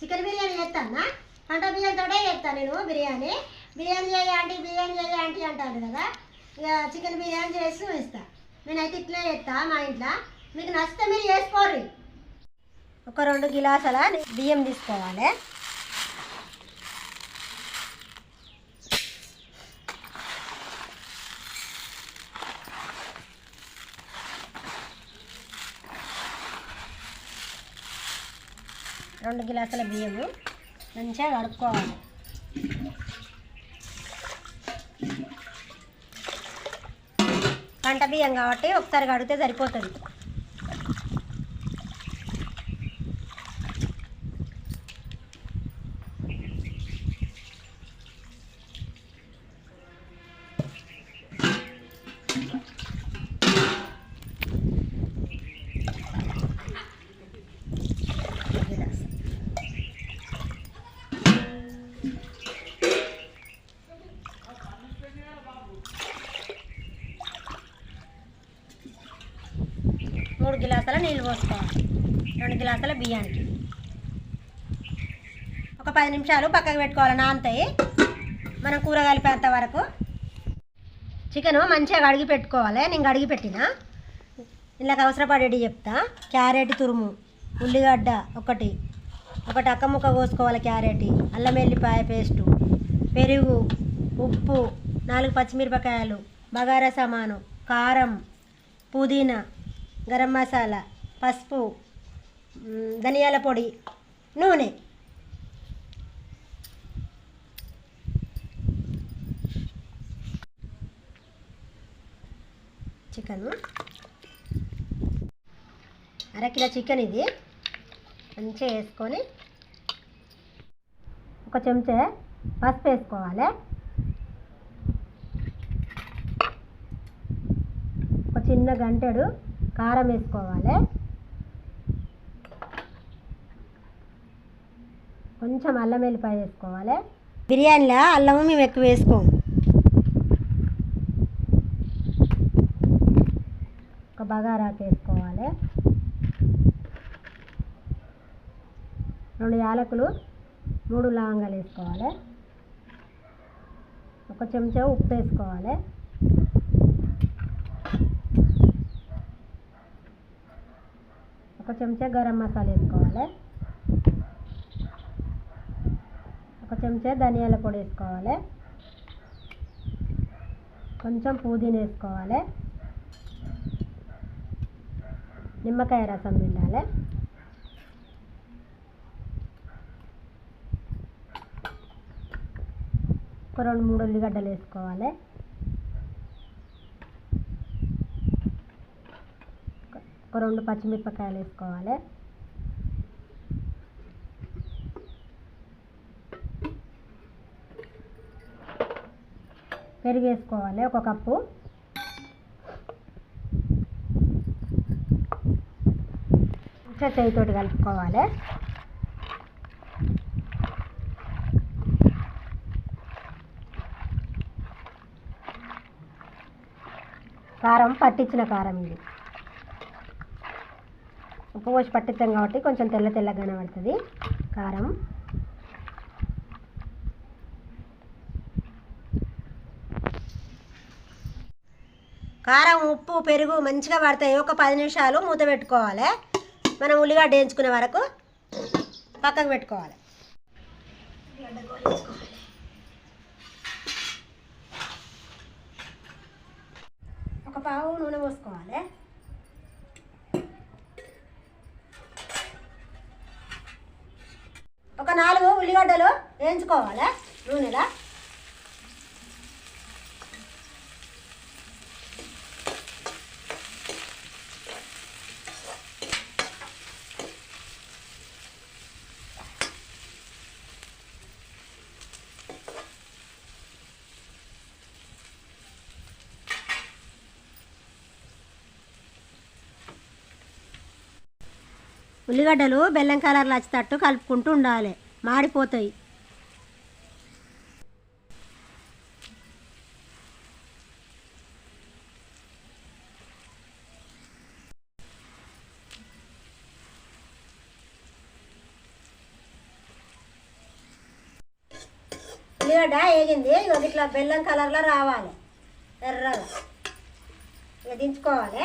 Chicken biryani చేస్తానా? పంట బియ్యంతోటే చేస్తాను నేను బిర్యానీ. బిర్యానీ చేయ ఆంటీ బిర్యానీ చేయ ఆంటీ అంటారు కదా. ఇక చికెన్ బిర్యానీ చేసి చూపిస్తా నేనైతే ఇట్లే చేస్తా మా ఇంట్లో. మీకు నచ్చితే మీరు చేసుకోర్రి ఒక రెండు గిలాసుల బియ్యం తీసుకోవాలి. రెండు గిలాసుల బియ్యము. మంచిగా కడుక్కోవాలి. పంట బియ్యం కాబట్టి ఒకసారి కడిగితే సరిపోతుంది గిలాసు మూడు గిలాసుల నీళ్ళు పోసుకోవాలి రెండు గ్లాసుల బియ్యానికి. ఒక పది నిమిషాలు పక్కకు పెట్టుకోవాలి నానతాయి మనం కూర కలిపేంత వరకు. చికెన్ మంచిగా కడిగి పెట్టుకోవాలి. నేను కడిగి పెట్టిన. ఇలాగ అవసరపడేటి చెప్తా. క్యారెట్ తురుము ఉల్లిగడ్డ ఒకటి. ఒకటి అక్కముక్క కోసుకోవాలి క్యారెట్ అల్లం వెల్లిపాయ పేస్టు పెరుగు ఉప్పు నాలుగు పచ్చిమిరపకాయలు బగారా సమాను కారం పుదీనా గరం మసాలా పసుపు ధనియాల పొడి నూనె. చికెన్. అరకిలో చికెన్ ఇది. మంచిగా వేసుకొని ఒక చెంచా పసుపు వేసుకోవాలి. ఒక చిన్న గంటెడు కారం వేసుకోవాలి. కొంచెం అల్లం వెల్లిపాయ వేసుకోవాలి. బిర్యానీలో? అల్లం మేము ఎక్కువ వేసుకోము. ఒక బగారాకు వేసుకోవాలి. రెండు యాలకులు మూడు లవంగాలు వేసుకోవాలి. ఒక చెంచా ఉప్పు వేసుకోవాలి. ఒక చెంచా గరం మసాలా వేసుకోవాలి ఒక చెంచా ధనియాల పొడి వేసుకోవాలి. కొంచెం పుదీనా వేసుకోవాలి. నిమ్మకాయ రసం పిండాలి. ఒక రెండు మూడు ఉల్లిగడ్డలు వేసుకోవాలి. ఒక- ఒక రెండు పచ్చిమిరపకాయలు వేసుకోవాలి. పెరుగు వేసుకోవాలి ఒక కప్పు. ఇంకా చేయితోటి కలుపుకోవాలి. కారం పట్టించిన కారం ఇది. ఉప్పు పోసి పట్టిస్తాం కాబట్టి కొంచెం తెల్ల తెల్లగా కనబడుతుంది కారం. కారం ఉప్పు పెరుగు మంచిగా పడతాయి ఒక పది నిమిషాలు మూత పెట్టుకోవాలి. మనం ఉల్లిగడ్డ వేయించుకునే వరకు పక్కకు పెట్టుకోవాలి. ఒక పావు నూనె పోసుకోవాలి. ఒక నాలుగు ఉల్లిగడ్డలు వేయించుకోవాలి నూనెలో. ఉల్లిగడ్డలు బెల్లం కలర్లు వచ్చేటట్టు కలుపుకుంటూ ఉండాలి. మాడిపోతాయి. ఉల్లిగడ్డ ఏగింది. ఇక ఇట్లా బెల్లం కలర్లో రావాలి. ఎర్రగా. దించుకోవాలి.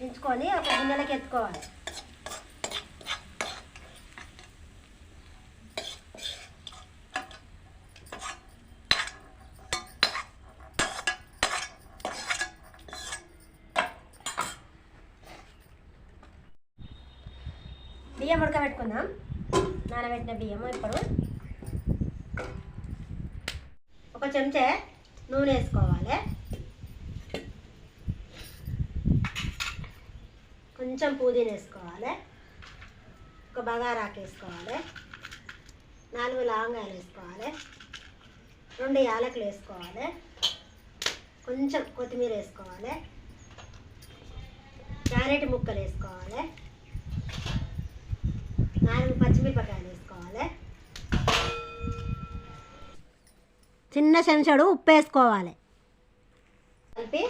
దించుకొని ఒక గిన్నెలకి ఎత్తుకోవాలి. బియ్యం ఉడకబెట్టుకుందాం. నానబెట్టిన బియ్యం ఇప్పుడు ఒక చెంచా నూనె వేసుకోవాలి. కొంచెం పుదీనా వేసుకోవాలి ఒక బగారాకు వేసుకోవాలి నాలుగు లవంగాలు వేసుకోవాలి రెండు యాలకులు వేసుకోవాలి కొంచెం కొత్తిమీర వేసుకోవాలి క్యారెట్ ముక్కలు వేసుకోవాలి నాలుగు పచ్చిమిరపకాయలు వేసుకోవాలి చిన్న చెంచాడు ఉప్పు వేసుకోవాలి కలిపి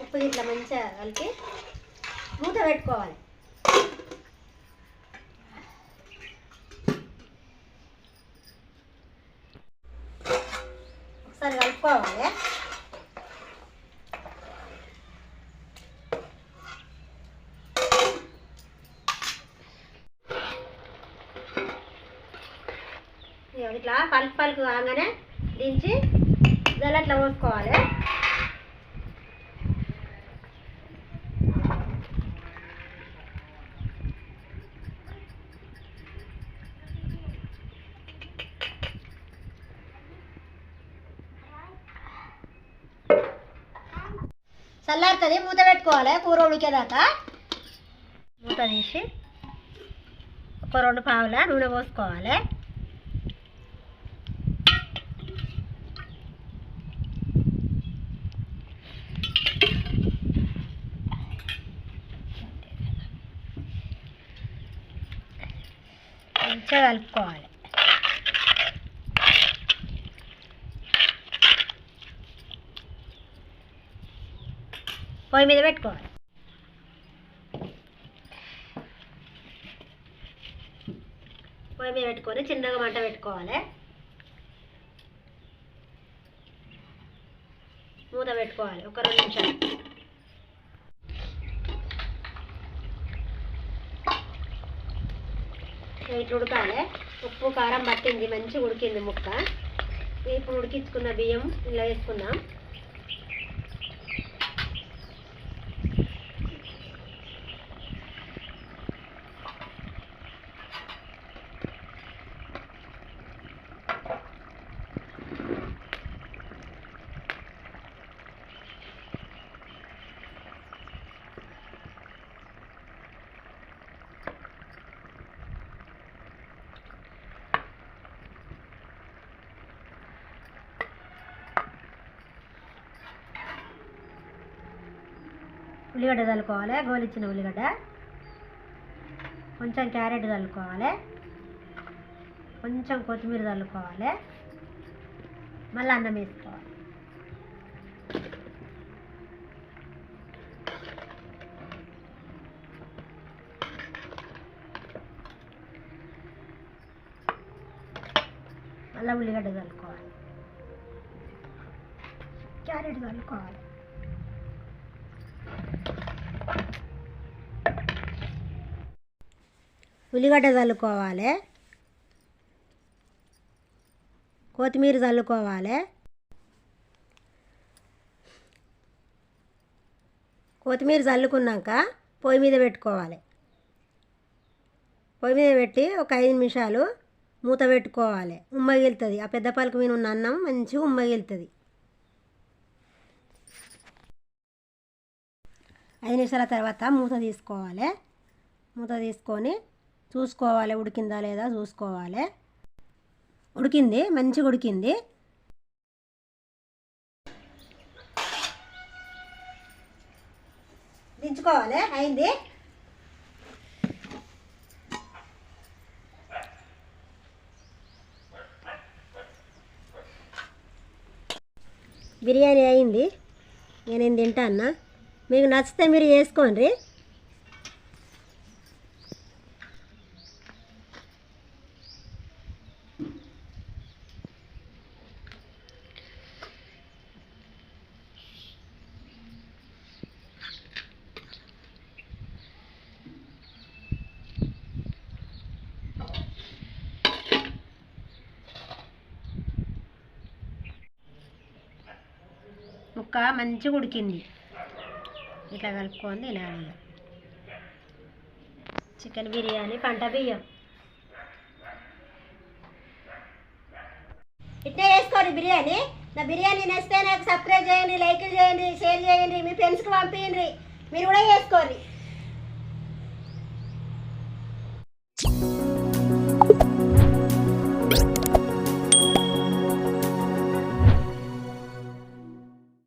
ఉప్పు ఇట్లా మంచిగా కలిపి మూత పెట్టుకోవాలి. ఒకసారి కలుపుకోవాలి ఇట్లా పలుకు పలుకు కాగానే దించి జల్లట్లా పోసుకోవాలి చల్లారుతుంది మూత పెట్టుకోవాలి కూర ఉడికేదాకా. మూత తీసి ఒక రెండు పావుల నూనె పోసుకోవాలి. మంచిగా కలుపుకోవాలి. పొయ్యి మీద పెట్టుకోవాలి. పొయ్యి మీద పెట్టుకొని చిన్నగా మంట పెట్టుకోవాలి. మూత పెట్టుకోవాలి ఒక రెండు నిమిషాలు. ఇట్లా ఉడకాలి. ఉప్పు కారం పట్టింది మంచిగా ఉడికింది ముక్క. ఇప్పుడు ఉడికించుకున్న బియ్యం ఇలా వేసుకుందాం. ఉల్లిగడ్డ చల్లుకోవాలి గోలిచ్చిన ఉల్లిగడ్డ. కొంచెం క్యారెట్ చల్లుకోవాలి. కొంచెం కొత్తిమీర చల్లుకోవాలి. మళ్ళీ అన్నం వేసుకోవాలి. మళ్ళీ ఉల్లిగడ్డ చల్లుకోవాలి. క్యారెట్ చల్లుకోవాలి. ఉల్లిగడ్డ చల్లుకోవాలి. కొత్తిమీర చల్లుకోవాలి. కొత్తిమీర చల్లుకున్నాక పొయ్యి మీద పెట్టుకోవాలి. పొయ్యి మీద పెట్టి ఒక ఐదు నిమిషాలు మూత పెట్టుకోవాలి. ఉమ్మగిలుతుంది ఆ పెద్ద పలుకు మీద ఉన్న అన్నం మంచిగా ఉమ్మగిలుతుంది ఐదు నిమిషాల తర్వాత మూత తీసుకోవాలి. మూత తీసుకొని చూసుకోవాలి. ఉడికిందా లేదా చూసుకోవాలి. ఉడికింది మంచిగా ఉడికింది. దించుకోవాలి. అయింది. బిర్యానీ అయింది. నేను తింటా అన్నా? మీకు నచ్చితే మీరు వేసుకోండి. ముక్క మంచిగా ఉడికింది. ఇట్లా కలుపుకొని తినాలి చికెన్ బిర్యానీ పంట బియ్యం. ఇట్లా చేసుకోండి బిర్యానీ. నా బిర్యానీ నచ్చితే నాకు సబ్స్క్రైబ్ చేయండి లైక్ చేయండి షేర్ చేయండి మీ ఫ్రెండ్స్కి పంపించండి మీరు కూడా చేసుకోండి.